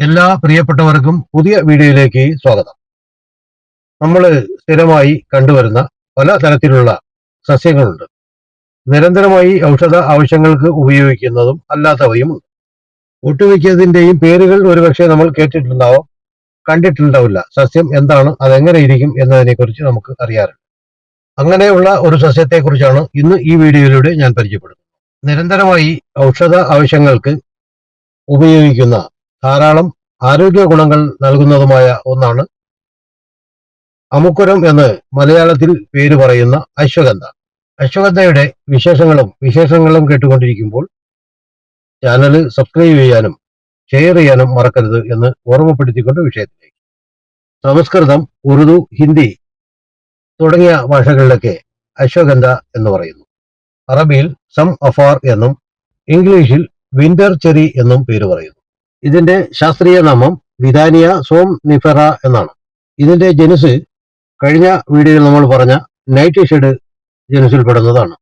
എല്ലാ പ്രിയപ്പെട്ടവർക്കും പുതിയ വീഡിയോയിലേക്ക് സ്വാഗതം. നമ്മൾ സ്ഥിരമായി കണ്ടുവരുന്ന പല തരത്തിലുള്ള സസ്യങ്ങളുണ്ട്. നിരന്തരമായി ഔഷധ ആവശ്യങ്ങൾക്ക് ഉപയോഗിക്കുന്നതും അല്ലാത്തവയുമുണ്ട് ഒട്ടുമിക്കതിന്റെയും പേരുകൾ ഒരുപക്ഷെ നമ്മൾ കേട്ടിട്ടുണ്ടാവും കണ്ടിട്ടുണ്ടാവില്ല. സസ്യം എന്താണ് അതെങ്ങനെ ഇരിക്കും എന്നതിനെക്കുറിച്ച് നമുക്ക് അറിയാറുണ്ട്. അങ്ങനെയുള്ള ഒരു സസ്യത്തെക്കുറിച്ചാണ് ഇന്ന് ഈ വീഡിയോയിലൂടെ ഞാൻ പരിചയപ്പെടുന്നത്. നിരന്തരമായി ഔഷധ ആവശ്യങ്ങൾക്ക് ഉപയോഗിക്കുന്ന ധാരാളം ആരോഗ്യ ഗുണങ്ങൾ നൽകുന്നതുമായ ഒന്നാണ് അമുക്കുരം എന്ന് മലയാളത്തിൽ പേര് പറയുന്ന അശ്വഗന്ധ. അശ്വഗന്ധയുടെ വിശേഷങ്ങളും വിശേഷങ്ങളും കേട്ടുകൊണ്ടിരിക്കുമ്പോൾ ചാനൽ സബ്സ്ക്രൈബ് ചെയ്യാനും ഷെയർ ചെയ്യാനും മറക്കരുത് എന്ന് ഓർമ്മപ്പെടുത്തിക്കൊണ്ട് വിഷയത്തിലേക്ക്. സംസ്കൃതം ഉറുദു ഹിന്ദി തുടങ്ങിയ ഭാഷകളിലൊക്കെ അശ്വഗന്ധ എന്ന് പറയുന്നു. അറബിയിൽ സം അഫാർ എന്നും ഇംഗ്ലീഷിൽ വിന്റർ ചെറി എന്നും പേര് പറയുന്നു. ഇതിന്റെ ശാസ്ത്രീയ നാമം വിധാനിയ സോം നിഫറ എന്നാണ്. ഇതിന്റെ ജനുസ് കഴിഞ്ഞ വീഡിയോയിൽ നമ്മൾ പറഞ്ഞ നൈറ്റ് ഷെഡ് ജനുസിൽപ്പെടുന്നതാണ്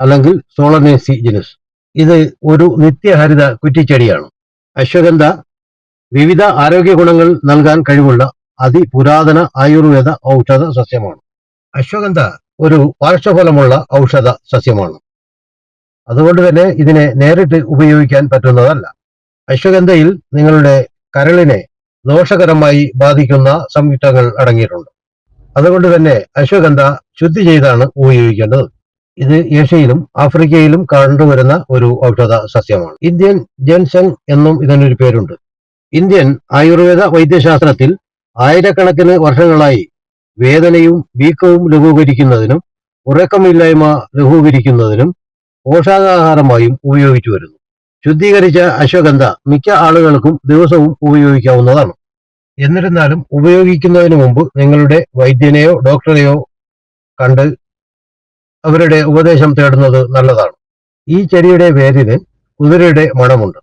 അല്ലെങ്കിൽ സോളനേസി ജനുസ്. ഇത് ഒരു നിത്യഹരിത കുറ്റിച്ചെടിയാണ്. അശ്വഗന്ധ വിവിധ ആരോഗ്യ ഗുണങ്ങൾ നൽകാൻ കഴിവുള്ള അതിപുരാതന ആയുർവേദ ഔഷധ സസ്യമാണ്. അശ്വഗന്ധ ഒരു പാർശ്വഫലമുള്ള ഔഷധ സസ്യമാണ്. അതുകൊണ്ട് തന്നെ ഇതിനെ നേരിട്ട് ഉപയോഗിക്കാൻ പറ്റുന്നതല്ല. അശ്വഗന്ധയിൽ നിങ്ങളുടെ കരളിനെ ദോഷകരമായി ബാധിക്കുന്ന സംയുക്തങ്ങൾ അടങ്ങിയിട്ടുണ്ട്. അതുകൊണ്ട് തന്നെ അശ്വഗന്ധ ശുദ്ധി ചെയ്താണ് ഉപയോഗിക്കേണ്ടത്. ഇത് ഏഷ്യയിലും ആഫ്രിക്കയിലും കണ്ടുവരുന്ന ഒരു ഔഷധ സസ്യമാണ്. ഇന്ത്യൻ ജെൻസൺ എന്നും ഇതിനൊരു പേരുണ്ട്. ഇന്ത്യൻ ആയുർവേദ വൈദ്യശാസ്ത്രത്തിൽ ആയിരക്കണക്കിന് വർഷങ്ങളായി വേദനയും വീക്കവും ലഘൂകരിക്കുന്നതിനും ഉറക്കമില്ലായ്മ ലഘൂകരിക്കുന്നതിനും പോഷകാഹാരമായും ഉപയോഗിച്ചു വരുന്നു ശുദ്ധീകരിച്ച അശ്വഗന്ധ മിക്ക ആളുകൾക്കും ദിവസവും ഉപയോഗിക്കാവുന്നതാണ്. എന്നിരുന്നാലും ഉപയോഗിക്കുന്നതിന് മുമ്പ് നിങ്ങളുടെ വൈദ്യനെയോ ഡോക്ടറെയോ കണ്ട് അവരുടെ ഉപദേശം തേടുന്നത് നല്ലതാണ്. ഈ ചെടിയുടെ വേരിന് കുതിരയുടെ മണമുണ്ട്.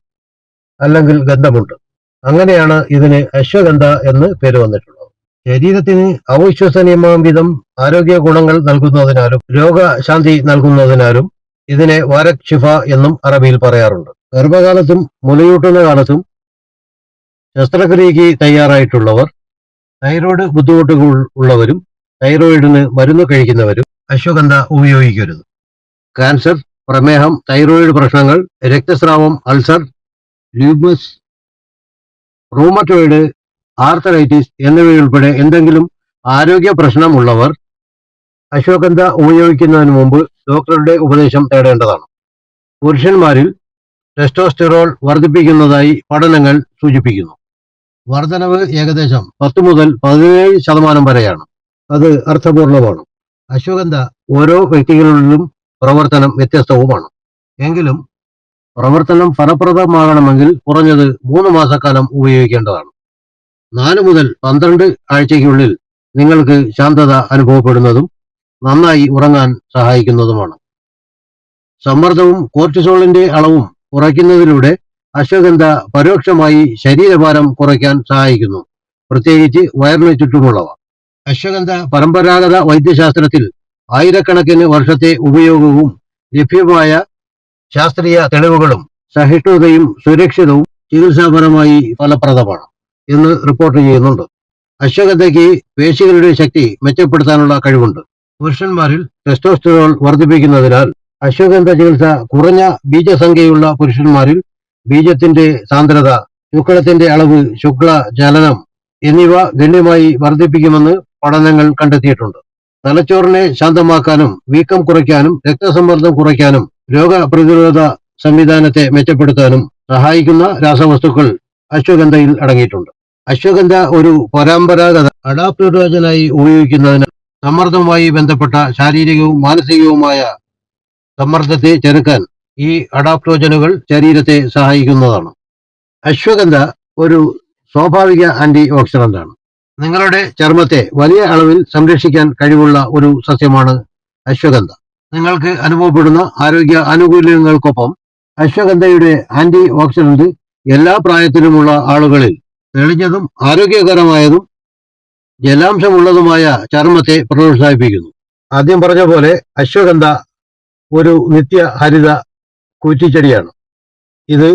അല്ലെങ്കിൽ ഗന്ധമുണ്ട്. അങ്ങനെയാണ് ഇതിന് അശ്വഗന്ധ എന്ന് പേര് വന്നിട്ടുള്ളത്. ശരീരത്തിന് അവിശ്വസനീയമാം വിധം ആരോഗ്യ ഗുണങ്ങൾ നൽകുന്നതിനാലും രോഗശാന്തി നൽകുന്നതിനാലും ഇതിനെ വാരക് ഷിഫ എന്നും അറബിയിൽ പറയാറുണ്ട്. ഗർഭകാലത്തും മുലയൂട്ടുന്ന കാലത്തും ശസ്ത്രക്രിയയ്ക്ക് തയ്യാറായിട്ടുള്ളവർ തൈറോയ്ഡ് ബുദ്ധിമുട്ടുകൾ ഉള്ളവരും തൈറോയിഡിന് മരുന്ന് കഴിക്കുന്നവരും അശ്വഗന്ധ ഉപയോഗിക്കരുത്. ക്യാൻസർ പ്രമേഹം തൈറോയിഡ് പ്രശ്നങ്ങൾ രക്തസ്രാവം അൾസർ ലൂമസ് റൂമറ്റോയിഡ് ആർത്തറൈറ്റിസ് എന്നിവയുൾപ്പെടെ എന്തെങ്കിലും ആരോഗ്യ പ്രശ്നമുള്ളവർ അശ്വഗന്ധ ഉപയോഗിക്കുന്നതിന് മുമ്പ് ഡോക്ടറുടെ ഉപദേശം തേടേണ്ടതാണ്. പുരുഷന്മാരിൽ ടെസ്റ്റോസ്റ്റിറോൾ വർദ്ധിപ്പിക്കുന്നതായി പഠനങ്ങൾ സൂചിപ്പിക്കുന്നു. വർധനവ് ഏകദേശം പത്ത് മുതൽ പതിനേഴ് ശതമാനം വരെയാണ്. അത് അർത്ഥപൂർണമാണ്. അശ്വഗന്ധ ഓരോ വ്യക്തികളിലും പ്രവർത്തനം വ്യത്യസ്തവുമാണ്. എങ്കിലും പ്രവർത്തനം ഫലപ്രദമാകണമെങ്കിൽ കുറഞ്ഞത് മൂന്ന് മാസക്കാലം ഉപയോഗിക്കേണ്ടതാണ്. നാല് മുതൽ പന്ത്രണ്ട് ആഴ്ചയ്ക്കുള്ളിൽ നിങ്ങൾക്ക് ശാന്തത അനുഭവപ്പെടുന്നതും നന്നായി ഉറങ്ങാൻ സഹായിക്കുന്നതുമാണ്. സമ്മർദ്ദവും കോർട്ടിസോളിന്റെ അളവും കുറയ്ക്കുന്നതിലൂടെ അശ്വഗന്ധ പരോക്ഷമായി ശരീരഭാരം കുറയ്ക്കാൻ സഹായിക്കുന്നു. പ്രത്യേകിച്ച് വയറിന് ചുറ്റുമുള്ളവ. അശ്വഗന്ധ പരമ്പരാഗത വൈദ്യശാസ്ത്രത്തിൽ ആയിരക്കണക്കിന് വർഷത്തെ ഉപയോഗവും ലഭ്യമായ ശാസ്ത്രീയ തെളിവുകളും സഹിഷ്ണുതയും സുരക്ഷിതവും ചികിത്സാപരമായി ഫലപ്രദമാണ് എന്ന് റിപ്പോർട്ട് ചെയ്യുന്നുണ്ട്. അശ്വഗന്ധയ്ക്ക് പേശികളുടെ ശക്തി മെച്ചപ്പെടുത്താനുള്ള കഴിവുണ്ട്. പുരുഷന്മാരിൽ ടെസ്റ്റോസ്റ്ററോൾ വർദ്ധിപ്പിക്കുന്നതിനാൽ അശ്വഗന്ധ ചികിത്സ കുറഞ്ഞ ബീജസംഖ്യയുള്ള പുരുഷന്മാരിൽ ബീജത്തിന്റെ സാന്ദ്രത ശുക്ലത്തിന്റെ അളവ് ശുക്ല ചലനം എന്നിവ ഗണ്യമായി വർദ്ധിപ്പിക്കുമെന്ന് പഠനങ്ങൾ കണ്ടെത്തിയിട്ടുണ്ട്. തലച്ചോറിനെ ശാന്തമാക്കാനും വീക്കം കുറയ്ക്കാനും രക്തസമ്മർദ്ദം കുറയ്ക്കാനും രോഗപ്രതിരോധ സംവിധാനത്തെ മെച്ചപ്പെടുത്താനും സഹായിക്കുന്ന രാസവസ്തുക്കൾ അശ്വഗന്ധയിൽ അടങ്ങിയിട്ടുണ്ട്. അശ്വഗന്ധ ഒരു പരമ്പരാഗത അഡാപ്റ്റോജനായി ഉപയോഗിക്കുന്നതിന് സമ്മർദ്ദവുമായി ബന്ധപ്പെട്ട ശാരീരികവും മാനസികവുമായ സമ്മർദ്ദത്തെ ചെറുക്കാൻ ഈ അഡാപ്റ്റോജനുകൾ ശരീരത്തെ സഹായിക്കുന്നതാണ്. അശ്വഗന്ധ ഒരു സ്വാഭാവിക ആന്റി ഓക്സിഡന്റാണ് നിങ്ങളുടെ ചർമ്മത്തെ വലിയ അളവിൽ സംരക്ഷിക്കാൻ കഴിവുള്ള ഒരു സസ്യമാണ് അശ്വഗന്ധ. നിങ്ങൾക്ക് അനുഭവപ്പെടുന്ന ആരോഗ്യ ആനുകൂല്യങ്ങൾക്കൊപ്പം അശ്വഗന്ധയുടെ ആന്റി ഓക്സിഡന്റ് എല്ലാ പ്രായത്തിലുമുള്ള ആളുകളിൽ തെളിഞ്ഞതും ആരോഗ്യകരമായതും ജലാംശമുള്ളതുമായ ചർമ്മത്തെ പ്രോത്സാഹിപ്പിക്കുന്നു. ആദ്യം പറഞ്ഞ പോലെ അശ്വഗന്ധ ഒരു നിത്യ ഹരിത കുറ്റിച്ചെടിയാണ്. ഇത്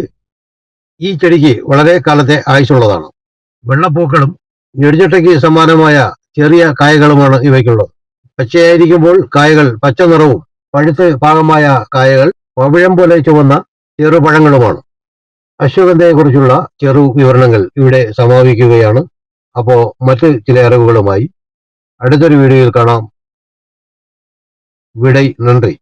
ഈ ചെടിക്ക് വളരെ കാലത്തെ ആയുസുള്ളതാണ് വെള്ളപ്പൂക്കളും ഞെടിച്ചട്ടയ്ക്ക് സമാനമായ ചെറിയ കായകളുമാണ് ഇവയ്ക്കുള്ളത്. പച്ചയായിരിക്കുമ്പോൾ കായകൾ പച്ച നിറവും പഴുത്ത് പാകമായ കായകൾ പവിഴം പോലെ ചുവന്ന ചെറുപഴങ്ങളുമാണ്. അശ്വഗന്ധയെക്കുറിച്ചുള്ള ചെറു വിവരണങ്ങൾ ഇവിടെ സമാപിക്കുകയാണ്. അപ്പോൾ മറ്റ് ചില അറിവുകളുമായി അടുത്തൊരു വീഡിയോയിൽ കാണാം. വിടൈ നന്ദി.